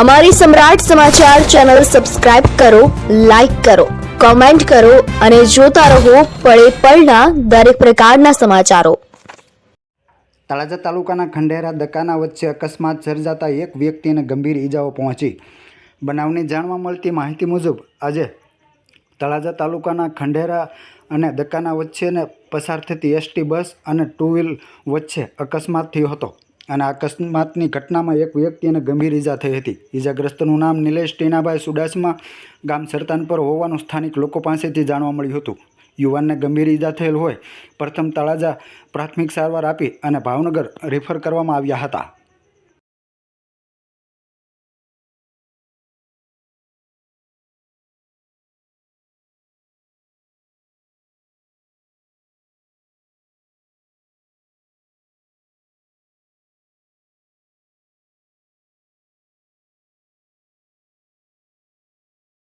અમારી Samrat Samachar channel subscribe કરો, like કરો, કોમેન્ટ કરો અને જોતા રહો પળે પળના દરેક પ્રકારના સમાચારો. તળાજા તાલુકાના ખંડેરા દકાના વચ્ચે અકસ્માત સર્જાતા એક વ્યક્તિને ગંભીર ઈજાઓ પહોંચી. બનાવની જાણવા મળતી માહિતી મુજબ, આજે તળાજા તાલુકાના ખંડેરા અને દકાના વચ્ચેને પસાર થતી એસટી બસ અને ટુ વ્હીલ વચ્ચે અકસ્માત થયો હતો. અને અકસ્માતની ઘટનામાં એક વ્યક્તિને ગંભીર ઈજા થઈ હતી. ઈજાગ્રસ્તનું નામ નિલેશ ટીનાભાઈ સુડાસમા ગામ સરતાનપર હોવાનું સ્થાનિક લોકો પાસેથી જાણવા મળ્યું હતું. યુવાનને ગંભીર ઈજા થયેલ હોય, પ્રથમ તળાજા પ્રાથમિક સારવાર આપી અને ભાવનગર રેફર કરવામાં આવ્યા હતા.